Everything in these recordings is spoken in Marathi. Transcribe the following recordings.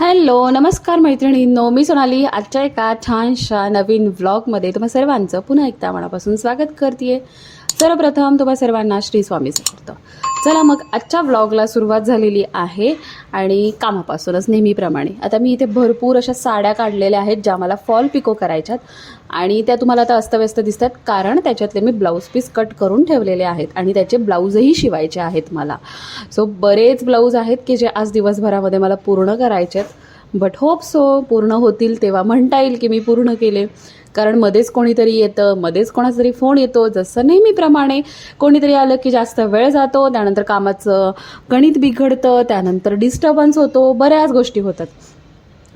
हॅलो नमस्कार मैत्रिणींनो मी सोनाली. आजच्या एका छानशा नवीन व्लॉगमध्ये तुम्हा सर्वांचं पुन्हा एकदा मनापासून स्वागत करते सर्वप्रथम तुम्हा सर्वांना श्री स्वामी समर्थ. चला मग आजच्या व्लॉगला सुरुवात झालेली आहे आणि कामापासूनच नेहमीप्रमाणे. आता मी इथे भरपूर अशा साड्या काढलेल्या आहेत ज्या मला फॉल पिको करायच्यात आणि त्या तुम्हाला आता अस्तव्यस्त दिसतात कारण त्याच्यातले मी ब्लाऊज पीस कट करून ठेवलेले आहेत आणि त्याचे ब्लाऊजही शिवायचे आहेत मला. सो बरेच ब्लाऊज आहेत की जे आज दिवसभरामध्ये मला पूर्ण करायचे आहेत बट होप सो पूर्ण होतील तेव्हा म्हणता येईल की मी पूर्ण केले. कारण मध्येच कोणीतरी येतं मध्येच कोणाचा तरी फोन येतो जसं नेहमीप्रमाणे कोणीतरी आलं की जास्त वेळ जातो त्यानंतर कामाचं गणित बिघडतं त्यानंतर डिस्टर्बन्स होतो बऱ्याच गोष्टी होतात.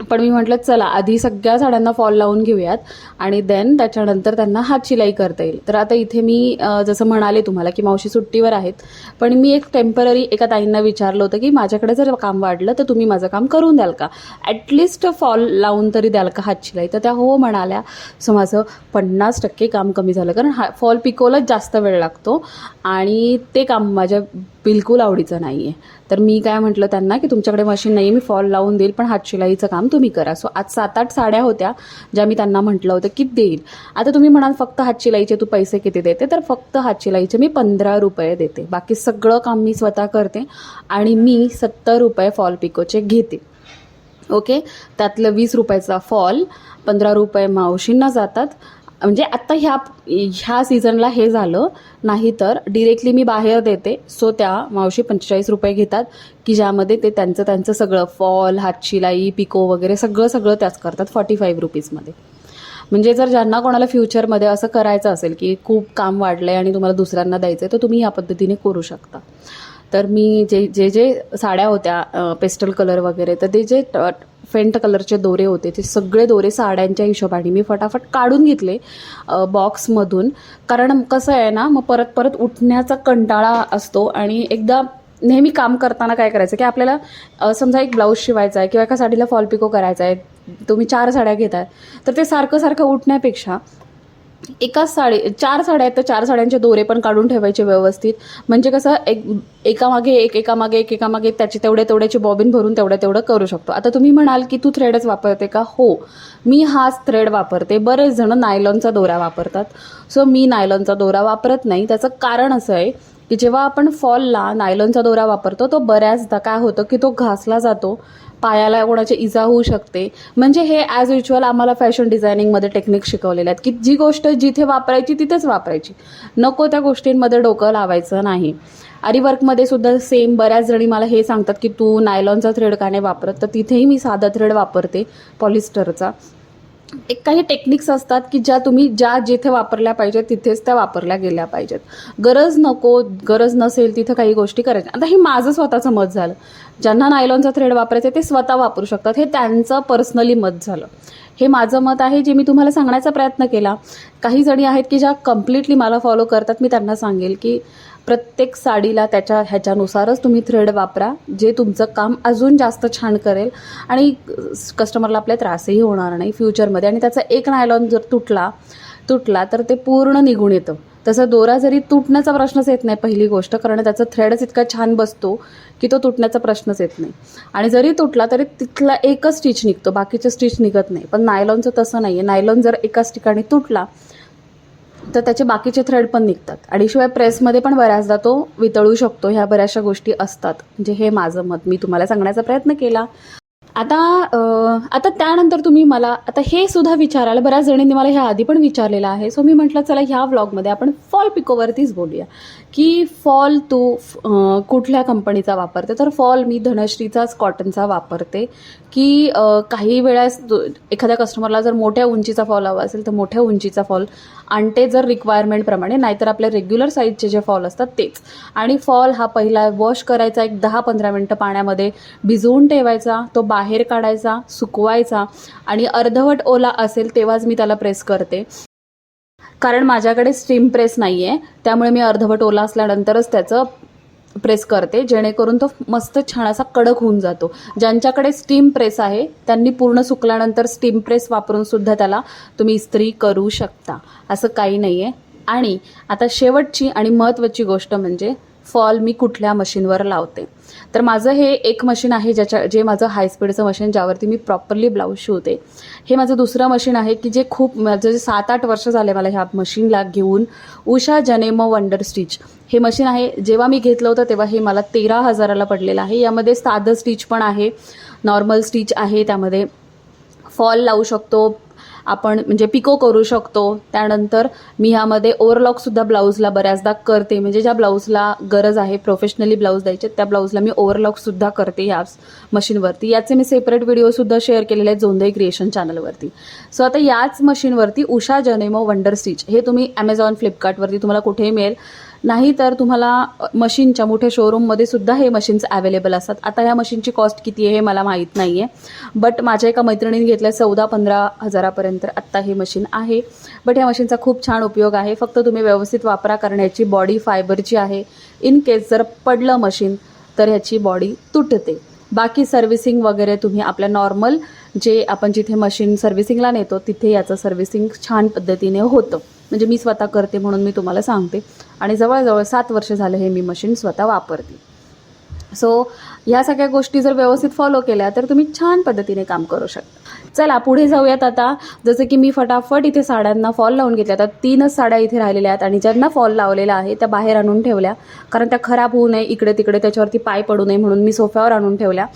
पण मी म्हटलं चला आधी सगळ्या साड्यांना फॉल लावून घेऊयात आणि देन त्याच्यानंतर त्यांना हात शिलाई करता येईल. तर आता इथे मी जसं म्हणाले तुम्हाला की मावशी सुट्टीवर आहेत पण मी एक टेंपररी एका ताईंना विचारलं होतं की माझ्याकडे जर काम वाढलं तर तुम्ही माझं काम करून द्याल का? ॲटलिस्ट फॉल लावून तरी द्याल का हात शिलाई? तर त्या हो म्हणाल्या. सो माझं पन्नास टक्के काम कमी झालं कारण हा फॉल पिकवलाच जास्त वेळ लागतो आणि ते काम माझ्या बिलकुल आवडीचं नाही आहे तर मी काय म्हटलं त्यांना की तुमच्याकडे मशीन नाही आहे मी फॉल लावून देईल पण हातशिलाईचं काम तुम्ही करा. सो आज सात आठ साड्या होत्या ज्या मी त्यांना म्हटलं होतं की देईल. आता तुम्ही म्हणाल फक्त हातशिलाईचे तू पैसे किती देते? तर फक्त हातशिलाईचे मी पंधरा रुपये देते. बाकी सगळं काम मी स्वतः करते आणि मी सत्तर रुपये फॉल पिकोचे घेते. ओके त्यातलं वीस रुपयाचा फॉल पंधरा रुपये मावशींना जातात म्हणजे आत्ता ह्या ह्या सीझनला हे झालं नाही तर डिरेक्टली मी बाहेर देते. सो त्या मावशी पंचेचाळीस रुपये घेतात की ज्यामध्ये ते त्यांचं त्यांचं सगळं फॉल हातशिलाई पिको वगैरे सगळं सगळं त्याच करतात फॉर्टी फाईव्ह रुपीजमध्ये म्हणजे जर ज्यांना कोणाला फ्युचरमध्ये असं करायचं असेल की खूप काम वाढलं आहे आणि तुम्हाला दुसऱ्यांना द्यायचं आहे तर तुम्ही ह्या पद्धतीने करू शकता. तर मी जे जे जे साड्या होत्या पेस्टल कलर वगैरे तर ते जे ट- फेंट कलरचे दोरे होते ते सगळे दोरे साड्यांच्या हिशोबाने मी फटाफट काढून घेतले बॉक्समधून. कारण कसं आहे ना मग परत परत उठण्याचा कंटाळा असतो आणि एकदा नेहमी काम करताना काय करायचं की आपल्याला समजा एक ब्लाऊज शिवायचा आहे किंवा एका साडीला फॉल पिको करायचा आहे तुम्ही चार साड्या घेताय तर ते सारखं सारखं उठण्यापेक्षा एकाच साडी चार साड्या आहेत तर चार साड्यांचे दोरे पण काढून ठेवायचे व्यवस्थित. म्हणजे कसं एक एकामागे एक एकामागे एक एकामागे त्याचे तेवढे तेवढ्याची बॉबिन भरून तेवढं तेवढं करू शकतो. आता तुम्ही म्हणाल की तू थ्रेडच वापरते का? हो. मी हाच थ्रेड वापरते. बरेच जण नायलॉनचा दोरा वापरतात. सो मी नायलॉनचा दोरा वापरत नाही. त्याचं कारण असं आहे की जेव्हा आपण फॉलला नायलॉनचा दोरा वापरतो तो बऱ्याचदा काय होतं की तो घासला जातो. पायाला कोणाची इजा होऊ शकते. म्हणजे हे ॲज युज्युअल आम्हाला फॅशन डिझायनिंगमध्ये टेक्निक शिकवलेले आहेत. की जी गोष्ट जिथे वापरायची तिथेच वापरायची. नको त्या गोष्टींमध्ये डोकं लावायचं नाही. आरीवर्कमध्ये सुद्धा सेम बऱ्याच जणी मला हे सांगतात की तू नायलॉनचा थ्रेड का नाही वापरत? तर तिथेही मी साधा थ्रेड वापरते पॉलिस्टरचा एक काही टेक्निक्स असतात की ज्या तुम्ही ज्या जिथे वापरल्या पाहिजेत तिथेच त्या वापरल्या गेल्या पाहिजेत. गरज नको गरज नसेल तिथं काही गोष्टी करायच्या. आता हे माझं स्वतःचं मत झालं. ज्यांना नायलॉनचा थ्रेड वापरायचं ते स्वतः वापरू शकतात. हे त्यांचं पर्सनली मत झालं. हे माझं मत आहे जे मी तुम्हाला सांगण्याचा प्रयत्न केला. काही जणी आहेत की ज्या कम्प्लिटली मला फॉलो करतात मी त्यांना सांगेल की प्रत्येक साडीला त्याच्या ह्याच्यानुसारच तुम्ही थ्रेड वापरा जे तुमचं काम अजून जास्त छान करेल आणि कस्टमरला आपल्या त्रासही होणार नाही फ्युचरमध्ये आणि त्याचा एक नायलॉन जर तुटला तुटला तर ते पूर्ण निघून येतं. तसं दोरा जरी तुटण्याचा प्रश्नच येत नाही पहिली गोष्ट कारण त्याचा थ्रेडच इतका छान बसतो की तो तुटण्याचा प्रश्नच येत नाही. आणि जरी तुटला तरी तिथला एकच स्टिच निघतो बाकीचे स्टिच निघत नाही. पण नायलॉनचं तसं नाही आहे नायलॉन जर एकाच ठिकाणी तुटला तर त्याचे बाकीचे थ्रेड पण निघतात. आणि शिवाय प्रेसमध्ये पण बऱ्याचदा तो वितळू शकतो ह्या बऱ्याचशा गोष्टी असतात. म्हणजे हे माझं मत. मी तुम्हाला सांगण्याचा प्रयत्न केला. आता आता त्यानंतर तुम्ही मला आता हे सुद्धा विचारायला बऱ्याच जणींनी मला ह्या आधी पण विचारलेलं आहे. सो मी म्हटलं चला ह्या व्लॉगमध्ये आपण फॉल पिकोवरतीच बोलूया. की फॉल तू कुठल्या कंपनीचा वापरते? तर फॉल मी धनश्रीचाच कॉटनचा वापरते. की काही वेळेस एखाद्या कस्टमरला जर मोठ्या उंचीचा फॉल हवा असेल तर मोठ्या उंचीचा फॉल आणते जर रिक्वायरमेंटप्रमाणे नाहीतर आपल्या रेग्युलर साईजचे जे फॉल असतात तेच. आणि फॉल हा पहिला वॉश करायचा एक दहा पंधरा मिनटं पाण्यामध्ये भिजवून ठेवायचा. तो बाहेर बाहेर काढायचा सुकवायचा आणि अर्धवट ओला असेल तेव्हाच मी त्याला प्रेस करते. कारण माझ्याकडे स्टीम प्रेस नाही आहे त्यामुळे मी अर्धवट ओला असल्यानंतरच त्याचं प्रेस करते. जेणेकरून तो मस्त छान असा कडक होऊन जातो. ज्यांच्याकडे स्टीम प्रेस आहे त्यांनी पूर्ण सुकल्यानंतर स्टीम प्रेस वापरून सुद्धा त्याला तुम्ही इस्त्री करू शकता. असं काही नाही आहे आणि आता शेवटची आणि महत्त्वाची गोष्ट म्हणजे फॉल मी कुठल्या मशीनवर लावते. तर माझं हे एक मशीन आहे ज्याच्या जे माझं हाय स्पीडचं मशीन ज्यावरती मी प्रॉपरली ब्लाऊज शिवते. हे माझं दुसरं मशीन आहे की जे खूप माझं जे सात आठ वर्ष झाले मला ह्या मशीनला घेऊन उषा जनेमो वंडर स्टिच हे मशीन आहे जेव्हा मी घेतलं होतं तेव्हा हे मला तेरा हजाराला पडलेलं आहे. यामध्ये साधं स्टिच पण आहे नॉर्मल स्टिच आहे त्यामध्ये. फॉल लावू शकतो आपण म्हणजे पिको करू शकतो. त्यानंतर मी ह्यामध्ये ओव्हरलॉकसुद्धा ब्लाऊजला बऱ्याचदा करते. म्हणजे ज्या ब्लाऊजला गरज आहे प्रोफेशनली ब्लाऊज द्यायचे त्या ब्लाऊजला मी ओव्हरलॉकसुद्धा करते ह्या मशीनवरती. याचे मी सेपरेट व्हिडिओसुद्धा शेअर केलेले आहेत जोंदई क्रिएशन चॅनलवरती सो आता याच मशीनवरती उषा जनेमो वंडर स्टिच हे तुम्ही ॲमेझॉन फ्लिपकार्टवरती तुम्हाला कुठेही मिळेल. नाही तर तुम्हाला मशीनच्या मोठ्या शोरूममध्ये सुद्धा हे मशीन्स अवेलेबल असतात. आता ह्या मशीनची कॉस्ट किती आहे हे मला माहीत नाही आहे बट माझ्या एका मैत्रिणीने घेतलं चौदा पंधरा हजारापर्यंत आत्ता हे मशीन आहे. बट ह्या मशीनचा खूप छान उपयोग आहे. फक्त तुम्ही व्यवस्थित वापरा करण्याची बॉडी फायबरची आहे इन केस जर पडलं मशीन तर ह्याची बॉडी तुटते. बाकी सर्व्हिसिंग वगैरे तुम्ही आपल्या नॉर्मल जे आपण जिथे मशीन सर्व्हिसिंगला नेतो तिथे याचं सर्व्हिसिंग छान पद्धतीने होतं. म्हणजे मी स्वतः करते म्हणून मी तुम्हाला सांगते. आणि जवळजवळ सात वर्ष झालं हे मी मशीन स्वतः वापरते. सो ह्या सगळ्या गोष्टी जर व्यवस्थित फॉलो केल्या तर तुम्ही छान पद्धतीने काम करू शकता. चला पुढे जाऊयात आता. जसं की मी फटाफट इथे साड्यांना फॉल लावून घेतल्या आता तीनच साड्या इथे राहिलेल्या आहेत आणि ज्यांना फॉल लावलेला आहे त्या बाहेर आणून ठेवल्या. कारण त्या खराब होऊ नये इकडे तिकडे त्याच्यावरती पाय पडू नये म्हणून मी सोफ्यावर आणून ठेवल्या.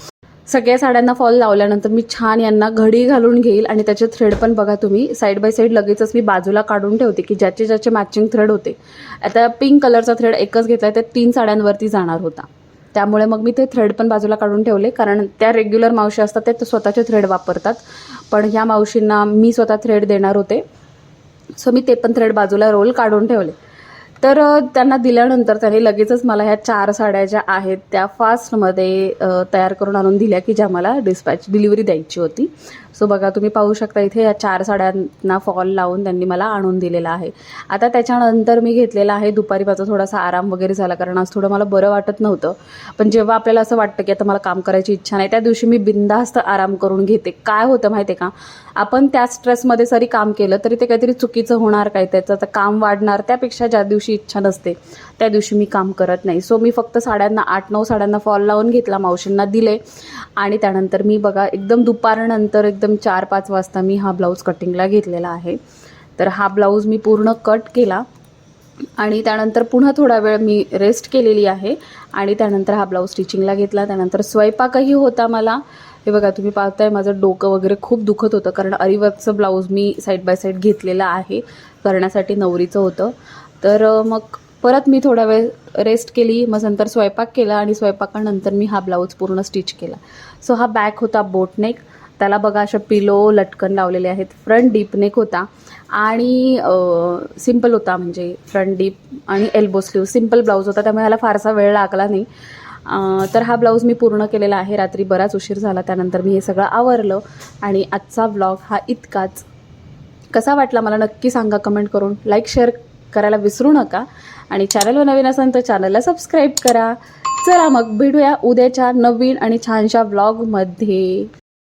सगळ्या साड्यांना फॉल लावल्यानंतर मी छान यांना घडी घालून घेईल आणि त्याचे थ्रेड पण बघा तुम्ही. साईड बाय साईड लगेचच मी बाजूला काढून ठेवते की ज्याचे ज्याचे मॅचिंग थ्रेड होते. आता पिंक कलरचा थ्रेड एकच घेतला त्या तीन साड्यांवरती जाणार होता. त्यामुळे मग मी ते थ्रेड पण बाजूला काढून ठेवले कारण त्या रेग्युलर मावशी असतात ते स्वतःचे थ्रेड वापरतात. पण ह्या मावशींना मी स्वतः थ्रेड देणार होते. सो मी ते पण थ्रेड बाजूला रोल काढून ठेवले. तर त्यांना दिल्यानंतर त्यांनी लगेचच मला ह्या चार साड्या ज्या आहेत त्या फास्टमध्ये तयार करून आणून दिल्या की ज्या मला डिस्पॅच डिलिव्हरी द्यायची होती. सो बघा तुम्ही पाहू शकता इथे या चार साड्यांना फॉल लावून त्यांनी मला आणून दिलेला आहे. आता त्याच्यानंतर मी घेतलेला आहे दुपारी माझा थोडासा आराम वगैरे झाला कारण आज थोडं मला बरं वाटत नव्हतं. पण जेव्हा आपल्याला असं वाटतं की आता मला काम करायची इच्छा नाही त्या दिवशी मी बिंदास्त आराम करून घेते. काय होतं माहिती आहे का? आपण त्या स्ट्रेसमध्ये जरी काम केलं तरी ते काहीतरी चुकीचं होणार काय? त्याचं आता काम वाढणार त्यापेक्षा ज्या दिवशी इच्छा नसते त्या दिवशी मी काम करत नाही. सो मी फक्त साड्यांना आठ नऊ साड्यांना फॉल लावून घेतला मावशींना दिले. आणि त्यानंतर मी बघा एकदम दुपारनंतर एकदम चार पाच वाजता मी हा ब्लाऊज कटिंगला घेतलेला आहे. तर हा ब्लाऊज मी पूर्ण कट केला आणि त्यानंतर पुन्हा थोडा वेळ मी रेस्ट केलेली आहे आणि त्यानंतर हा ब्लाऊज स्टिचिंगला घेतला. त्यानंतर स्वयंपाकही होता मला. हे बघा तुम्ही पाहताय माझं डोकं वगैरे खूप दुखत होतं कारण अरिवर्कचं ब्लाऊज मी साईड बाय साईड घेतलेलं आहे करण्यासाठी नवरीचं होतं. तर मग परत मी थोडा वेळ रेस्ट केली मग नंतर स्वयंपाक केला आणि स्वयंपाकानंतर मी हा ब्लाऊज पूर्ण स्टिच केला. सो हा बॅक होता बोटनेक त्याला बघा अशा पिलो लटकन लावलेले आहेत. फ्रंट डीप नेक होता. आणि सिंपल होता म्हणजे फ्रंट डीप आणि एल्बो स्लीव सिंपल ब्लाऊज होता त्यामुळे ह्याला फारसा वेळ लागला नाही. तर हा ब्लाऊज मी पूर्ण केलेला आहे. रात्री बराच उशीर झाला त्यानंतर मी हे सगळं आवरलं. आणि आजचा ब्लॉग हा इतकाच. कसा वाटला मला नक्की सांगा कमेंट करून. लाईक शेअर करायला विसरू नका. आणि चॅनलवर नवीन असाल तर चॅनलला सबस्क्राईब करा. चला मग भेटूया उद्याच्या नवीन आणि छानशा ब्लॉगमध्ये